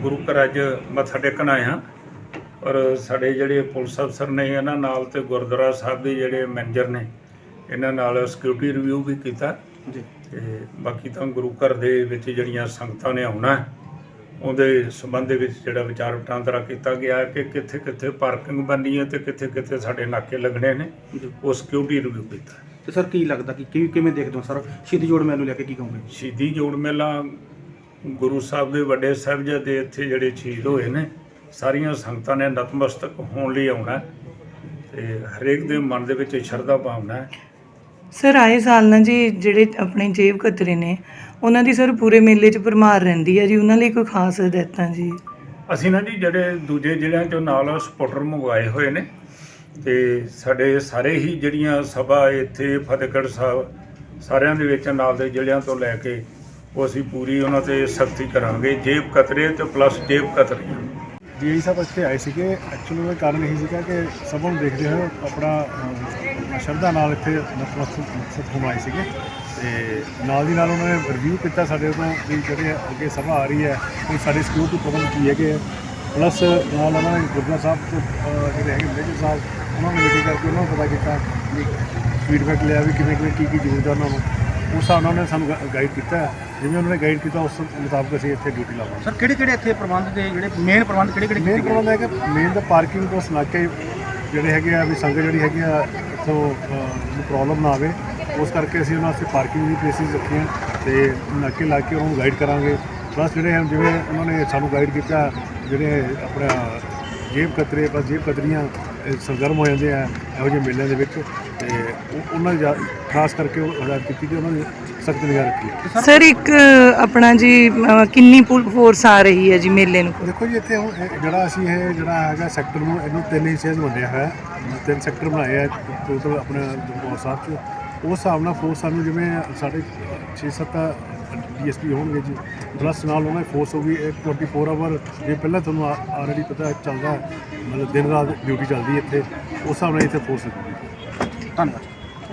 ਗੁਰੂ ਘਰ ਅੱਜ ਮੱਥਾ ਟੇਕਣ ਆਏ ਹਾਂ। ਔਰ ਸਾਡੇ ਜਿਹੜੇ ਪੁਲਿਸ ਅਫਸਰ ਨੇ ਇਹਨਾਂ ਨਾਲ ਤੇ ਗੁਰਦੁਆਰਾ ਸਾਹਿਬ ਦੇ ਜਿਹੜੇ ਮੈਨੇਜਰ ਨੇ ਇਹਨਾਂ ਨਾਲ ਸਿਕਿਉਰਿਟੀ ਰਿਵਿਊ ਵੀ ਕੀਤਾ। ਜੀ। ਤੇ ਬਾਕੀ ਤਾਂ ਗੁਰੂ ਘਰ ਦੇ ਵਿੱਚ ਜਿਹੜੀਆਂ ਸੰਗਤਾਂ ਨੇ ਆਉਣਾ ਉਹਦੇ ਸੰਬੰਧ ਦੇ ਵਿੱਚ ਜਿਹੜਾ ਵਿਚਾਰ ਵਟਾਂਦਰਾ ਕੀਤਾ ਗਿਆ ਕਿ ਕਿੱਥੇ ਕਿੱਥੇ ਪਾਰਕਿੰਗ ਬਣਨੀ ਹੈ ਤੇ ਕਿੱਥੇ ਕਿੱਥੇ ਸਾਡੇ ਨਾਕੇ ਲੱਗਣੇ ਨੇ ਉਹ ਸਿਕਿਉਰਿਟੀ ਰਿਵਿਊ ਕੀਤਾ। ਤੇ ਸਰ ਕੀ ਲੱਗਦਾ ਕਿ ਕਿਵੇਂ ਦੇਖਦੇ ਹੋ? ਸਰ ਸ਼ਹੀਦੀ ਜੋੜ ਮੈਨੂੰ ਲੈ ਕੇ ਕੀ ਕਹੋਗੇ? ਸ਼ਹੀਦੀ ਜੋੜ ਮੇਲਾ ਗੁਰੂ ਸਾਹਿਬ ਦੇ ਵੱਡੇ ਸਾਹਿਬਜ਼ਾਦੇ ਇੱਥੇ ਜਿਹੜੇ ਸ਼ਹੀਦ ਹੋਏ ਨੇ ਸਾਰੀਆਂ ਸੰਗਤਾਂ ਨੇ ਨਤਮਸਤਕ ਹੋਣ ਲਈ ਆਉਣਾ ਤੇ ਹਰੇਕ ਦੇ ਮਨ ਦੇ ਵਿੱਚ ਸ਼ਰਧਾ ਭਾਵਨਾ ਹੈ। ਸਰ ਆਏ ਸਾਲ ਨਾ ਜੀ ਜਿਹੜੇ ਆਪਣੇ ਜੇਬ ਕਤਰੇ ਨੇ ਉਹਨਾਂ ਦੀ ਸਰ ਪੂਰੇ ਮੇਲੇ 'ਚ ਭਰਮਾਰ ਰਹਿੰਦੀ ਹੈ ਜੀ ਉਹਨਾਂ ਲਈ ਕੋਈ ਖਾਸ ਹਦਾਇਤਾਂ ਜੀ? ਅਸੀਂ ਨਾ ਜੀ ਜਿਹੜੇ ਦੂਜੇ ਜ਼ਿਲ੍ਹਿਆਂ ਚੋਂ ਨਾਲ ਸਪੋਰਟਰ ਮੰਗਵਾਏ ਹੋਏ ਨੇ ਤੇ ਸਾਡੇ ਸਾਰੇ ਹੀ ਜਿਹੜੀਆਂ ਸਭਾ ਇੱਥੇ ਫਤਿਹਗੜ੍ਹ ਸਾਹਿਬ ਸਾਰਿਆਂ ਦੇ ਵਿੱਚ ਨਾਲ ਦੇ ਜ਼ਿਲ੍ਹਿਆਂ ਤੋਂ ਲੈ ਕੇ ਉਹ ਅਸੀਂ ਪੂਰੀ ਉਹਨਾਂ ਤੇ ਸਖਤੀ ਕਰਾਂਗੇ, ਜੇਬ ਕਤਰੇ ਤੇ ਪਲੱਸ ਜੇਬ ਕਤਰੀਆਂ ਡੀਆਈ ਸਾਹਿਬ ਇੱਥੇ ਆਏ ਸੀਗੇ। ਐਕਚੁਅਲੀ ਉਹਦਾ ਕਾਰਨ ਇਹ ਸੀਗਾ ਕਿ ਸਭ ਨੂੰ ਦੇਖਦੇ ਹੋਏ ਆਪਣਾ ਸ਼ਰਧਾ ਨਾਲ ਇੱਥੇ ਨਤਮਸਤਕ ਮਕਸਦ ਆਏ ਸੀਗੇ। ਤੇ ਨਾਲ ਦੀ ਨਾਲ ਉਹਨਾਂ ਨੇ ਰਿਵਿਊ ਕੀਤਾ ਸਾਡੇ ਤੋਂ ਵੀ ਜਿਹੜੇ ਅੱਗੇ ਸਭਾ ਆ ਰਹੀ ਹੈ, ਉਹ ਸਾਡੇ ਸਿਕਿਉਰਿਟੀ ਪ੍ਰਬੰਧ ਕੀ ਹੈਗੇ ਪਲੱਸ ਨਾਲ ਉਹਨਾਂ ਨੇ ਗੁਰਦੁਆਰਾ ਸਾਹਿਬ ਤੋਂ ਜਿਹੜੇ ਹੈਗੇ ਮੈਨੇਜਰ ਸਾਹਿਬ, ਉਹਨਾਂ ਨੂੰ ਮੀਟਿੰਗ ਕਰਕੇ ਉਹਨਾਂ ਨੂੰ ਪਤਾ ਕੀਤਾ ਵੀ ਫੀਡਬੈਕ ਲਿਆ ਵੀ ਕਿਵੇਂ ਕਿਵੇਂ ਕੀ ਕੀ ਜ਼ਰੂਰਤ ਹੈ ਉਹਨਾਂ ਨੂੰ। ਉਸ ਹਿਸਾਬ ਨਾਲ ਉਹਨਾਂ ਨੇ ਸਾਨੂੰ ਗਾਈਡ ਕੀਤਾ ਜਿਵੇਂ ਉਹਨਾਂ ਨੇ ਗਾਈਡ ਕੀਤਾ ਉਸ ਮੁਤਾਬਕ ਅਸੀਂ ਇੱਥੇ ਡਿਊਟੀ ਲਾਵਾਂਗੇ। ਸਰ ਕਿਹੜੇ ਕਿਹੜੇ ਇੱਥੇ ਪ੍ਰਬੰਧ ਦੇ ਜਿਹੜੇ ਮੇਨ ਪ੍ਰਬੰਧ ਕਿਹੜੇ ਕਿਹੜੇ ਮੇਨ ਪ੍ਰੋਬਲਮ ਹੈ ਕਿ ਮੇਨ ਦਾ ਪਾਰਕਿੰਗ ਤੋਂ ਸਨਾਕੇ ਜਿਹੜੇ ਹੈਗੇ ਆ ਵੀ ਸੰਗਤ ਜਿਹੜੀ ਹੈਗੀ ਆ ਇੱਥੋਂ ਨੂੰ ਪ੍ਰੋਬਲਮ ਨਾ ਆਵੇ। ਉਸ ਕਰਕੇ ਅਸੀਂ ਉਹਨਾਂ ਵਾਸਤੇ ਪਾਰਕਿੰਗ ਦੀ ਪਲੇਸਿਸ ਰੱਖੀਆਂ ਤੇ ਨਾਕੇ ਲਾ ਕੇ ਉਹਨਾਂ ਨੂੰ ਗਾਈਡ ਕਰਾਂਗੇ। ਪਲੱਸ ਜਿਹੜੇ ਹਨ ਜਿਵੇਂ ਉਹਨਾਂ ਨੇ ਸਾਨੂੰ ਗਾਈਡ ਕੀਤਾ ਜਿਹੜੇ ਆਪਣਾ ਜੇਬ ਕਤਰੇ ਬਸ ਜੇਬ ਕਤਰੀਆਂ ਸਰਗਰਮ ਹੋ ਜਾਂਦੇ ਆ ਇਹੋ ਜਿਹੇ ਮੇਲਿਆਂ ਦੇ ਵਿੱਚ। ਉਹ- ਉਹਨਾਂ ਦੀ ਜਾ- ਖਾਸ ਕਰਕੇ ਉਹ ਹਦਾਇਤ ਕੀਤੀ ਕਿ ਉਹਨਾਂ ਦੀ ਸਖਤ ਨਿਗਰਾਨੀ ਰੱਖੀ ਸਰ ਇੱਕ ਆਪਣਾ ਜੀ ਅਹ, ਕਿੰਨੀ ਪੁਲ ਫੋਰਸ ਆ ਰਹੀ ਹੈ ਜੀ ਮੇਲੇ ਨੂੰ? ਦੇਖੋ ਜੀ ਇੱਥੇ ਹੁਣ ਇਹ ਜਿਹੜਾ ਅਸੀਂ ਇਹ ਜਿਹੜਾ ਹੈਗਾ ਸੈਕਟਰ ਨੂੰ ਇਹਨੂੰ ਤਿੰਨ ਹਿੱਸਿਆਂ 'ਚ ਵੰਡਿਆ ਹੋਇਆ ਹੈ। ਤਿੰਨ ਸੈਕਟਰ ਬਣਾਏ ਆ ਟੋਟਲ ਆਪਣੇ ਦਰਬਾਰ ਸਾਹਿਬ 'ਚ। ਉਸ ਹਿਸਾਬ ਨਾਲ ਫੋਰਸ ਸਾਨੂੰ ਜਿਵੇਂ ਸਾਡੇ 6-7 ਡੀਐਸਪੀ ਹੋਣਗੇ ਜੀ ਪਲੱਸ ਨਾਲ ਉਹਨਾਂ ਦੀ ਫੋਰਸ ਹੋਊਗੀ ਇਹ 24 ਆਵਰ ਜੇ ਪਹਿਲਾਂ ਤੁਹਾਨੂੰ ਆਲਰੇਡੀ ਪਤਾ ਚੱਲਦਾ ਮਤਲਬ ਦਿਨ ਰਾਤ ਡਿਊਟੀ ਚੱਲਦੀ ਹੈ ਇੱਥੇ ਉਸ ਹਿਸਾਬ ਨਾਲ ਇੱਥੇ ਫੋਰਸ ਹੋਊਗੀ ਧੰਨਵਾਦ।